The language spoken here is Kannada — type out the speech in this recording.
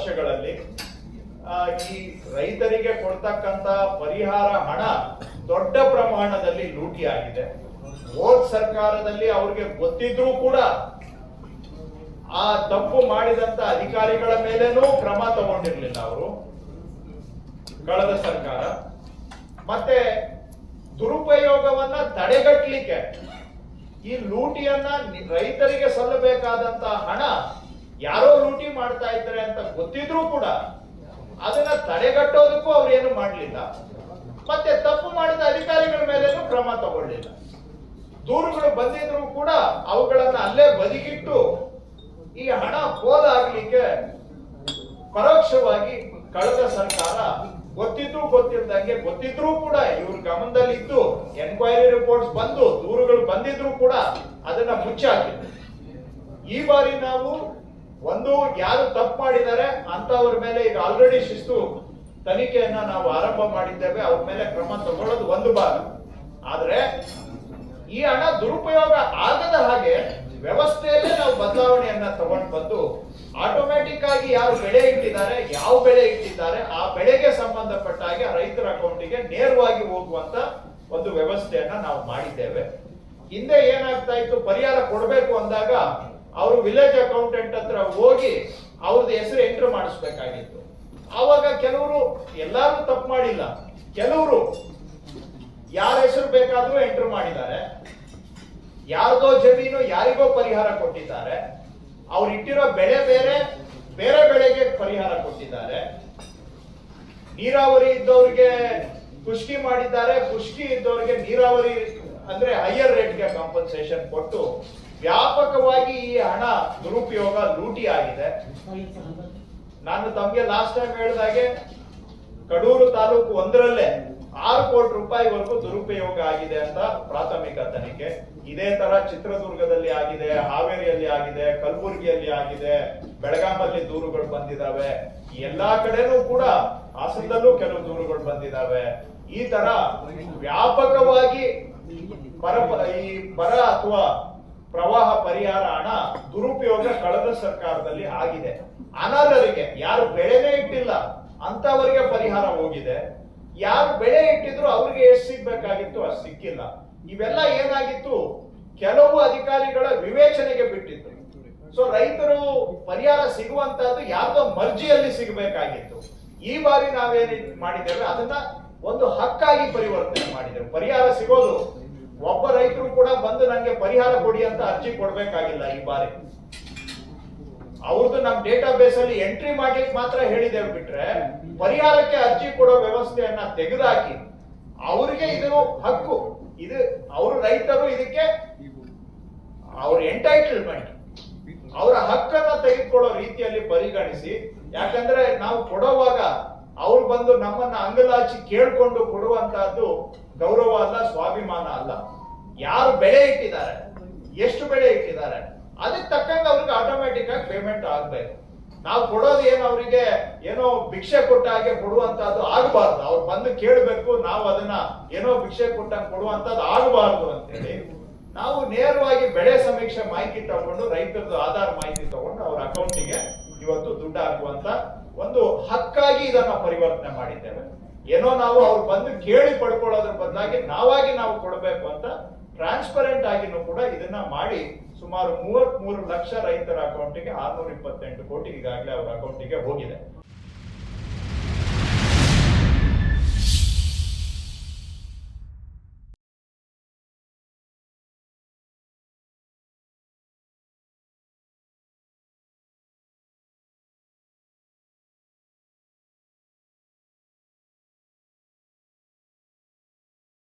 ವರ್ಷಗಳಲ್ಲಿ ಈ ರೈತರಿಗೆ ಕೊಡ್ತಕ್ಕಂತ ಪರಿಹಾರ ಹಣ ದೊಡ್ಡ ಪ್ರಮಾಣದಲ್ಲಿ ಲೂಟಿ ಆಗಿದೆ ಹೋದ ಸರ್ಕಾರದಲ್ಲಿ ಅವ್ರಿಗೆ ಗೊತ್ತಿದ್ರೂ ಕೂಡ ಆ ತಪ್ಪು ಮಾಡಿದಂತ ಅಧಿಕಾರಿಗಳ ಮೇಲೇನೂ ಕ್ರಮ ತಗೊಂಡಿರ್ಲಿಲ್ಲ ಅವರು. ಕಳೆದ ಸರ್ಕಾರ. ಮತ್ತೆ ದುರುಪಯೋಗವನ್ನ ತಡೆಗಟ್ಟಲಿಕ್ಕೆ ಈ ಲೂಟಿಯನ್ನ ರೈತರಿಗೆ ಸಲ್ಲಬೇಕಾದಂತ ಹಣ ಯಾರೋ ಲೂಟಿ ಮಾಡ್ತಾ ಇದ್ದಾರೆ ಅಂತ ಗೊತ್ತಿದ್ರೂ ಕೂಡ ಅದನ್ನ ತಡೆಗಟ್ಟೋದಕ್ಕೂ ಅವ್ರೇನು ಮಾಡಲಿಲ್ಲ. ಮತ್ತೆ ತಪ್ಪು ಮಾಡಿದ ಅಧಿಕಾರಿಗಳ ಮೇಲೇನು ಕ್ರಮ ತಗೊಳ್ಳಿಲ್ಲ. ದೂರುಗಳು ಬಂದಿದ್ರು ಕೂಡ ಅವುಗಳನ್ನ ಅಲ್ಲೇ ಬದಿಗಿಟ್ಟು ಈ ಹಣ ಪೋಲಾಗ್ಲಿಕ್ಕೆ ಪರೋಕ್ಷವಾಗಿ ಕಳೆದ ಸರ್ಕಾರ ಗೊತ್ತಿದ್ರು ಗೊತ್ತಿಲ್ದಂಗೆ ಗೊತ್ತಿದ್ರೂ ಕೂಡ ಇವ್ರ ಗಮನದಲ್ಲಿದ್ದು ಎನ್ಕ್ವೈರಿ ರಿಪೋರ್ಟ್ಸ್ ಬಂದು ದೂರುಗಳು ಬಂದಿದ್ರು ಕೂಡ ಅದನ್ನ ಮುಚ್ಚಾಕಿದ್ರು. ಈ ಬಾರಿ ನಾವು ಒಂದು, ಯಾರು ತಪ್ಪು ಮಾಡಿದ್ದಾರೆ ಅಂತವ್ರ ಮೇಲೆ ಈಗ ಆಲ್ರೆಡಿ ಶಿಸ್ತು ತನಿಖೆಯನ್ನ ನಾವು ಆರಂಭ ಮಾಡಿದ್ದೇವೆ, ಅವ್ರ ಮೇಲೆ ಕ್ರಮ ತಗೊಳ್ಳೋದು ಒಂದು ಭಾಗ. ಆದ್ರೆ, ಈ ಹಣ ದುರುಪಯೋಗ ಆಗದ ಹಾಗೆ ವ್ಯವಸ್ಥೆಯಲ್ಲೇ ನಾವು ಬದಲಾವಣೆಯನ್ನ ತಗೊಂಡು ಬಂದು ಆಟೋಮ್ಯಾಟಿಕ್ ಆಗಿ ಯಾರು ಬೆಳೆ ಇಟ್ಟಿದ್ದಾರೆ, ಯಾವ ಬೆಳೆ ಇಟ್ಟಿದ್ದಾರೆ, ಆ ಬೆಳೆಗೆ ಸಂಬಂಧಪಟ್ಟ ಹಾಗೆ ರೈತರ ಅಕೌಂಟಿಗೆ ನೇರವಾಗಿ ಹೋಗುವಂತ ಒಂದು ವ್ಯವಸ್ಥೆಯನ್ನ ನಾವು ಮಾಡಿದ್ದೇವೆ. ಹಿಂದೆ ಏನಾಗ್ತಾ ಇತ್ತು, ಪರಿಹಾರ ಕೊಡಬೇಕು ಅಂದಾಗ ಅವರು ವಿಲೇಜ್ ಅಕೌಂಟೆಂಟ್ ಹತ್ರ ಹೋಗಿ ಅವ್ರದ್ದು ಹೆಸರು ಎಂಟ್ರ್ ಮಾಡಿಸ್ಬೇಕಾಗಿತ್ತು. ಆವಾಗ ಕೆಲವರು ಎಲ್ಲಾರು ತಪ್ಪು ಮಾಡಿಲ್ಲ. ಕೆಲವರು ಯಾರ ಹೆಸರು ಬೇಕಾದ್ರೂ ಎಂಟ್ರ್ ಮಾಡಿದ್ದಾರೆ. ಯಾರ್ದೋ ಜಮೀನು ಯಾರಿಗೋ ಪರಿಹಾರ ಕೊಟ್ಟಿದ್ದಾರೆ. ಅವ್ರು ಇಟ್ಟಿರೋ ಬೆಳೆ ಬೇರೆ ಬೇರೆ ಬೆಳೆಗೆ ಪರಿಹಾರ ಕೊಟ್ಟಿದ್ದಾರೆ. ನೀರಾವರಿ ಇದ್ದವ್ರಿಗೆ ಖುಷ್ಕಿ ಮಾಡಿದ್ದಾರೆ. ಖುಷ್ಕಿ ಇದ್ದವ್ರಿಗೆ ನೀರಾವರಿ ಅಂದ್ರೆ ಹೈಯರ್ ರೇಟ್ಗೆ ಕಾಂಪನ್ಸೇಷನ್ ಕೊಟ್ಟು ವ್ಯಾಪಕವಾಗಿ ಈ ಹಣ ದುರುಪಯೋಗ ಲೂಟಿ ಆಗಿದೆ. ನಾನು ತಮ್ಗೆ ಲಾಸ್ಟ್ ಟೈಮ್ ಹೇಳಿದಾಗೆ ಕಡೂರು ತಾಲೂಕು ಒಂದರಲ್ಲೇ ಆರು ಕೋಟಿ ರೂಪಾಯಿವರೆಗೂ ದುರುಪಯೋಗ ಆಗಿದೆ ಅಂತ ಪ್ರಾಥಮಿಕ ತನಿಖೆ. ಇದೇ ತರ ಚಿತ್ರದುರ್ಗದಲ್ಲಿ ಆಗಿದೆ, ಹಾವೇರಿಯಲ್ಲಿ ಆಗಿದೆ, ಕಲಬುರಗಿಯಲ್ಲಿ ಆಗಿದೆ ಬೆಳಗಾಮಲ್ಲಿ ದೂರುಗಳು ಬಂದಿದಾವೆ. ಈ ಎಲ್ಲಾ ಕಡೆನೂ ಕೂಡ ಹಾಸನದಲ್ಲೂ ಕೆಲವು ದೂರುಗಳು ಬಂದಿದಾವೆ. ಈ ತರ ವ್ಯಾಪಕವಾಗಿ ಪರ ಈ ಪರ ಅಥವಾ ಪ್ರವಾಹ ಪರಿಹಾರ ಹಣ ದುರುಪಯೋಗ ಕಳೆದ ಸರ್ಕಾರದಲ್ಲಿ ಆಗಿದೆ. ಅನರ್ಹರಿಗೆ ಯಾರು ಬೆಳೆನೇ ಇಟ್ಟಿಲ್ಲ. ಅಂತವರಿಗೆ ಪರಿಹಾರ ಹೋಗಿದೆ. ಯಾರು ಬೆಳೆ ಇಟ್ಟಿದ್ರು ಅವ್ರಿಗೆ ಎಷ್ಟು ಸಿಗ್ಬೇಕಾಗಿತ್ತು ಅಷ್ಟು ಸಿಕ್ಕಿಲ್ಲ. ಇವೆಲ್ಲ ಏನಾಗಿತ್ತು? ಕೆಲವು ಅಧಿಕಾರಿಗಳ ವಿವೇಚನೆಗೆ ಬಿಟ್ಟಿತ್ತು. ಸೊ ರೈತರು ಪರಿಹಾರ ಸಿಗುವಂತಹದ್ದು ಯಾರ್ದೋ ಮರ್ಜಿಯಲ್ಲಿ ಸಿಗಬೇಕಾಗಿತ್ತು. ಈ ಬಾರಿ ನಾವೇನ್ ಮಾಡಿದ್ದೇವೆ, ಅದನ್ನ ಒಂದು ಹಕ್ಕಾಗಿ ಪರಿವರ್ತನೆ ಮಾಡಿದ್ದೇವೆ. ಪರಿಹಾರ ಸಿಗೋದು ಒಬ್ಬ ರೈತರು ಕೂಡ ಬಂದು ನನಗೆ ಪರಿಹಾರ ಕೊಡಿ ಅಂತ ಅರ್ಜಿ ಕೊಡ್ಬೇಕಾಗಿಲ್ಲ ಈ ಬಾರಿ. ಅವ್ರದ್ದು ನಮ್ ಡೇಟಾ ಬೇಸ್ ಅಲ್ಲಿ ಎಂಟ್ರಿ ಮಾಡ್ಲಿಕ್ಕೆ ಮಾತ್ರ ಹೇಳಿದ್ದೇವೆ ಬಿಟ್ರೆ ಪರಿಹಾರಕ್ಕೆ ಅರ್ಜಿ ಕೊಡೋ ವ್ಯವಸ್ಥೆಯನ್ನ ತೆಗೆದುಹಾಕಿ ಅವರಿಗೆ ಇದು ಹಕ್ಕು. ಇದು ಅವರು ರೈತರು ಇದಕ್ಕೆ ಅವ್ರ ಎಂಟೈಟಲ್ಮೆಂಟ್ ಅವರ ಹಕ್ಕನ್ನ ತೆಗೆದುಕೊಳ್ಳೋ ರೀತಿಯಲ್ಲಿ ಪರಿಗಣಿಸಿ. ಯಾಕಂದ್ರೆ ನಾವು ಕೊಡುವಾಗ ಅವ್ರು ಬಂದು ನಮ್ಮನ್ನ ಅಂಗಲಾಚಿ ಕೇಳ್ಕೊಂಡು ಕೊಡುವಂತಹದ್ದು ಗೌರವ ಅಲ್ಲ, ಸ್ವಾಭಿಮಾನ ಅಲ್ಲ. ಯಾರು ಬೆಳೆ ಇಟ್ಟಿದ್ದಾರೆ? ಎಷ್ಟು ಬೆಳೆ ಇಟ್ಟಿದ್ದಾರೆ? ಅದಕ್ಕೆ ತಕ್ಕಂಗೆ ಅವ್ರಿಗೆ ಆಟೋಮೆಟಿಕ್ ಆಗಿ ಪೇಮೆಂಟ್ ಆಗ್ಬೇಕು. ನಾವು ಕೊಡೋದು ಏನು ಅವರಿಗೆ? ಏನೋ ಭಿಕ್ಷೆ ಕೊಟ್ಟ ಹಾಗೆ ಕೊಡುವಂತಹದ್ದು ಆಗಬಾರ್ದು. ಅವ್ರು ಬಂದು ಕೇಳಬೇಕು, ನಾವು ಅದನ್ನ ಏನೋ ಭಿಕ್ಷೆ ಕೊಟ್ಟಂಗೆ ಕೊಡುವಂತದ್ದು ಆಗಬಾರ್ದು ಅಂತೇಳಿ ನಾವು ನೇರವಾಗಿ ಬೆಳೆ ಸಮೀಕ್ಷೆ ಮಾಹಿತಿ ತಗೊಂಡು ರೈತರದ್ದು ಆಧಾರ್ ಮಾಹಿತಿ ತಗೊಂಡು ಅವ್ರ ಅಕೌಂಟಿಗೆ ಇವತ್ತು ದುಡ್ಡು ಹಾಕುವಂತ ಒಂದು ಹಕ್ಕಾಗಿ ಇದನ್ನ ಪರಿವರ್ತನೆ ಮಾಡಿದ್ದೇವೆ. ಏನೋ ನಾವು ಅವ್ರು ಬಂದು ಕೇಳಿ ಪಡ್ಕೊಳ್ಳೋದ್ರ ಬದಲಾಗಿ ನಾವಾಗಿ ನಾವು ಕೊಡಬೇಕು ಅಂತ ಟ್ರಾನ್ಸ್ಪರೆಂಟ್ ಆಗಿನೂ ಕೂಡ ಇದನ್ನ ಮಾಡಿ ಸುಮಾರು ಮೂವತ್ತ್ ಮೂರು ಲಕ್ಷ ರೈತರ ಅಕೌಂಟಿಗೆ ಆರ್ನೂರ ಇಪ್ಪತ್ತೆಂಟು ಕೋಟಿ ಈಗಾಗಲೇ ಅವರ ಅಕೌಂಟಿಗೆ ಹೋಗಿದೆ.